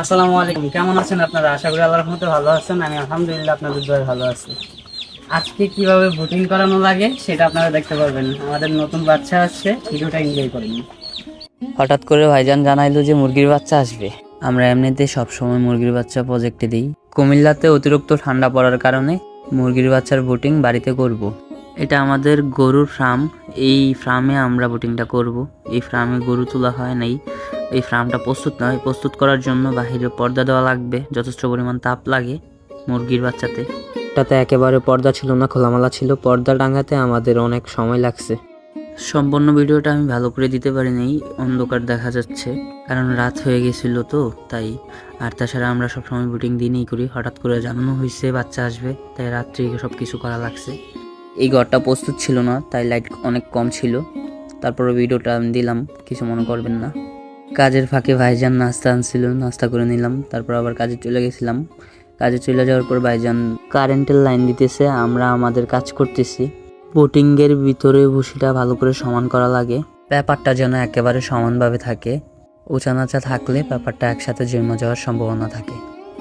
আসসালামু আলাইকুম। কেমন আছেন আপনারা? আশা করি আল্লাহর রহমতে ভালো আছেন। আমি আলহামদুলিল্লাহ আপনাদের দয়ে ভালো আছি। আজকে কীভাবে বুকিং করানো লাগে সেটা আপনারা দেখতে পারবেন। আমাদের নতুন বাচ্চা আসছে, ভিডিওটা এনজয় করুন। হঠাৎ করে ভাইজান জানাইলো যে মুরগির বাচ্চা আসবে। আমরা এমনিতে সবসময় মুরগির বাচ্চা প্রজেক্টে দিই। কুমিল্লাতে অতিরিক্ত ঠান্ডা পড়ার কারণে মুরগির বাচ্চার বুটিং বাড়িতে করব। এটা আমাদের গরুর ফার্ম এই ফার্মে আমরা বুটিংটা করব। এই ফার্মে গরু তোলা হয় নাই। এই ফার্মটা প্রস্তুত নয়। প্রস্তুত করার জন্য বাহিরে পর্দা দেওয়া লাগবে। যথেষ্ট পরিমাণ তাপ লাগে মুরগির বাচ্চাতে। এটাতে একেবারে পর্দা ছিল না খোলামেলা ছিল। পর্দা টাঙাতে আমাদের অনেক সময় লাগছে। সম্পূর্ণ ভিডিওটা আমি ভালো করে দিতে পারিনি অন্ধকার দেখা যাচ্ছে। কারণ রাত হয়ে গেছিল তো তাই। আর তাছাড়া আমরা সবসময় বুটিং দিনই করি। হঠাৎ করে জানানো হয়েছে বাচ্চা আসবে তাই রাত্রি সব কিছু করা লাগছে। এই ঘরটা প্রস্তুত ছিল না তাই লাইট অনেক কম ছিল। তারপরে ভিডিওটা আমি দিলাম কিছু মনে করবেন না। কাজের ফাঁকে ভাইজান নাস্তা আনছিল, নাস্তা করে নিলাম, তারপর আবার কাজে চলে গেছিলাম। কাজে চলে যাওয়ার পর ভাইজান কারেন্টের লাইন দিতেছে, আমরা আমাদের কাজ করতেছি। বোটিংয়ের ভিতরে ভুসিটা ভালো করে সমান করা লাগে। ব্যাপারটা যেন একেবারে সমানভাবে থাকে। উঁচা নাচা থাকলে ব্যাপারটা একসাথে জমে যাওয়ার সম্ভাবনা থাকে।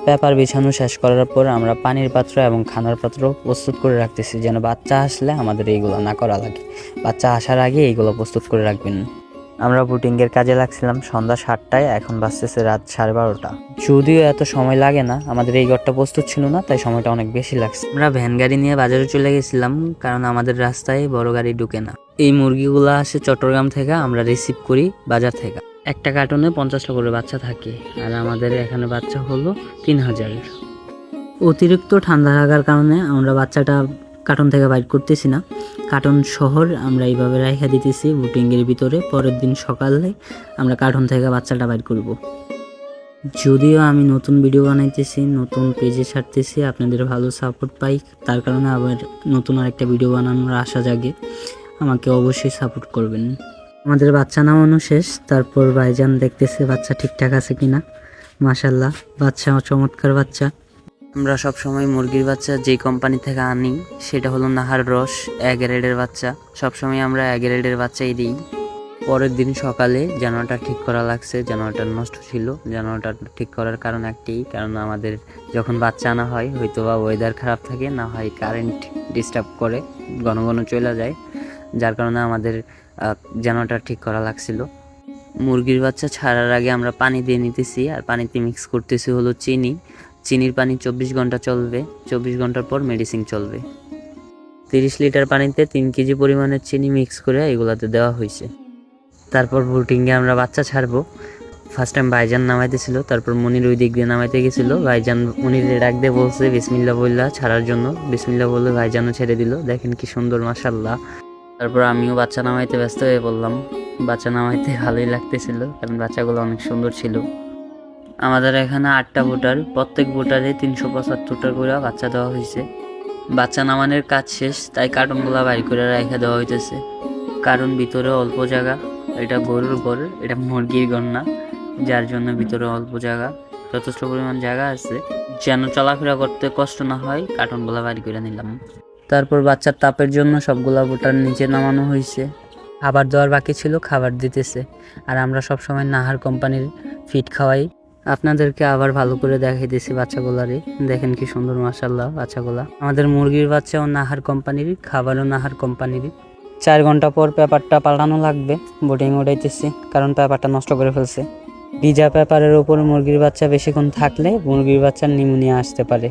পেপার বিছানো শেষ করার পর আমরা পানির পাত্র এবং খানার পাত্র প্রস্তুত করে রাখতেছি, যেন বাচ্চা আসলে আমাদের এইগুলো না করা লাগে। বাচ্চা আসার আগে এইগুলো প্রস্তুত করে রাখবেন। আমরা বুটিংয়ের কাজে লাগছিলাম, সন্ধ্যা সাতটায়, এখন বাজতেছে রাত সাড়ে বারোটা। যদিও এত সময় লাগে না, আমাদের এই ঘরটা প্রস্তুত ছিল না, তাই সময়টা অনেক বেশি লাগছে। আমরা ভ্যান গাড়ি নিয়ে বাজারে চলে গেছিলাম, কারণ আমাদের রাস্তায় বড় গাড়ি ঢুকে না। এই মুরগিগুলো আসে চট্টগ্রাম থেকে, আমরা রিসিভ করি বাজার থেকে। একটা কার্টুনে পঞ্চাশটা করে বাচ্চা থাকে, আর আমাদের এখানে বাচ্চা হলো তিন হাজার অতিরিক্ত ঠান্ডা লাগার কারণে আমরা বাচ্চাটা কার্টন থেকে বাইর করতেছি না। কার্টন শহর, আমরা এইভাবে রেখে দিতেছি বুটিংয়ের ভিতরে। পরের দিন সকালে আমরা কার্টন থেকে বাচ্চাটা বাইর করব। যদিও আমি নতুন ভিডিও বানাইতেছি, নতুন পেজে ছাড়তেছি, আপনাদের ভালো সাপোর্ট পাই, তার কারণে আবার নতুন আরেকটা ভিডিও বানানোর আশা জাগে। আমাকে অবশ্যই সাপোর্ট করবেন। আমাদের বাচ্চা নামানো শেষ, তারপর ভাইজান দেখতেছে বাচ্চা ঠিকঠাক আছে কিনা। মাশাল্লাহ বাচ্চা চমৎকার বাচ্চা। আমরা সব সময় মুরগির বাচ্চা যে কোম্পানি থেকে আনি, সেটা হলো নাহার রস এক গ্রেডের বাচ্চা সবসময় আমরা এক গ্রেডের বাচ্চাই দিই। পরের দিন সকালে জানোয়ারটা ঠিক করা লাগছে, জানোয়ারটা নষ্ট ছিল, জানোয়ারটা ঠিক করার কারণ একটাই কারণ আমাদের যখন বাচ্চা আনা হয় হয়তো বা ওয়েদার খারাপ থাকে, না হয় কারেন্ট ডিস্টার্ব করে, ঘন ঘন চলে যায়। যার কারণে আমাদের জানোয়ারটা ঠিক করা লাগছিল। মুরগির বাচ্চা ছাড়ার আগে আমরা পানি দিয়ে নিতেছি, আর পানিতে মিক্স করতেছি হলো চিনি। চিনির পানি চব্বিশ ঘণ্টা চলবে, চব্বিশ ঘণ্টার পর মেডিসিন চলবে। তিরিশ লিটার পানিতে তিন কেজি পরিমাণের চিনি মিক্স করে এগুলাতে দেওয়া হয়েছে। তারপর বুটিংয়ে আমরা বাচ্চা ছাড়বো। ফার্স্ট টাইম ভাইজান নামাইতেছিল তারপর মনির ওই দিক দিয়ে নামাইতে গেছিল। ভাইজান মনির ডাক দিয়ে বলছে বিসমিল্লা বললা, ছাড়ার জন্য। বিসমিল্লা বললে ভাইজানও ছেড়ে দিল। দেখেন কি সুন্দর মাসাল্লাহ তারপর আমিও বাচ্চা নামাইতে ব্যস্ত হয়ে পড়লাম। বাচ্চা নামাইতে ভালোই লাগতেছিল, কারণ বাচ্চাগুলো অনেক সুন্দর ছিল। আমাদের এখানে আটটা ভোটার, প্রত্যেক ভোটারে তিনশো পঁচাত্তরটা করে বাচ্চা দেওয়া হয়েছে। বাচ্চা নামানোর কাজ শেষ, তাই কার্টুনগুলো বাইর করে রেখে দেওয়া হইতেছে। কারণ ভিতরে অল্প জায়গা, এটা গরুর ঘর, এটা মুরগির ঘর না। যার জন্য ভিতরে অল্প জায়গা, যথেষ্ট পরিমাণ জায়গা আছে। যেন চলাফেরা করতে কষ্ট না হয়, কার্টুনগুলো বাইর করে নিলাম। তারপর বাচ্চার তাপের জন্য সবগুলা ভোটার নিচে নামানো হয়েছে খাবার দেওয়ার বাকি ছিল, খাবার দিতেছে। আর আমরা সব সময় নাহার কোম্পানির ফিট খাওয়াই। আপনাদেরকে আবার ভালো করে দেখাইতেছি বাচ্চাগুলারে দেখেন কি সুন্দর মাসাল্লাহ বাচ্চাগুলা। আমাদের মুরগির বাচ্চাও নাহার কোম্পানির খাবারও নাহার কোম্পানির চার ঘণ্টা পর পেপারটা পাল্টানো লাগবে বোটিং উঠাইতেছি, কারণ পেপারটা নষ্ট করে ফেলছে। ভিজা পেপারের ওপর মুরগির বাচ্চা বেশিক্ষণ থাকলে মুরগির বাচ্চার নিউমোনিয়া আসতে পারে।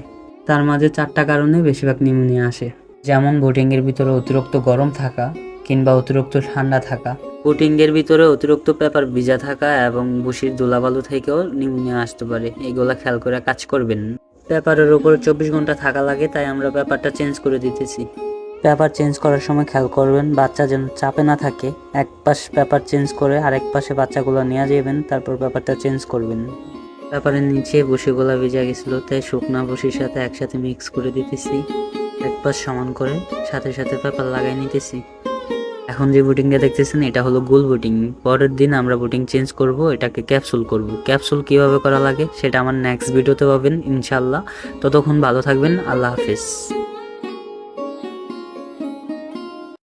তার মাঝে চারটা কারণে বেশিরভাগ নিউমোনিয়া আসে। যেমন বোটিংয়ের ভিতরে অতিরিক্ত গরম থাকা কিংবা অতিরিক্ত ঠান্ডা থাকা। কোটিংয়ের ভিতরে অতিরিক্ত পেপার ভিজা থাকা এবং বুসির ধুলাবালু থেকেও নিউমোনিয়া আসতে পারে। এগুলা খেয়াল করে কাজ করবেন। পেপারের উপর চব্বিশ ঘণ্টা থাকা লাগে, তাই আমরা পেপারটা চেঞ্জ করে দিতেছি। পেপার চেঞ্জ করার সময় খেয়াল করবেন, বাচ্চা যেন চাপে না থাকে। এক পাশ পেপার চেঞ্জ করে আরেক পাশে বাচ্চাগুলো নিয়ে যাবেন, তারপর পেপারটা চেঞ্জ করবেন। পেপারের নিচে বসিগুলা ভিজা গেছিল, তাই শুকনা বসির সাথে একসাথে মিক্স করে দিতেছি। এক পাশ সমান করে সাথে সাথে পেপার লাগাই নিতেছি। এখন যে বুটিংটা দেখতেছেন, এটা হলো গোল বুটিং পরের দিন আমরা বুটিং চেঞ্জ করব, এটাকে ক্যাপসুল করব। ক্যাপসুল কীভাবে করা লাগে, সেটা আমার নেক্সট ভিডিওতে পাবেন ইনশাল্লাহ ততক্ষণ ভালো থাকবেন, আল্লাহ হাফিজ।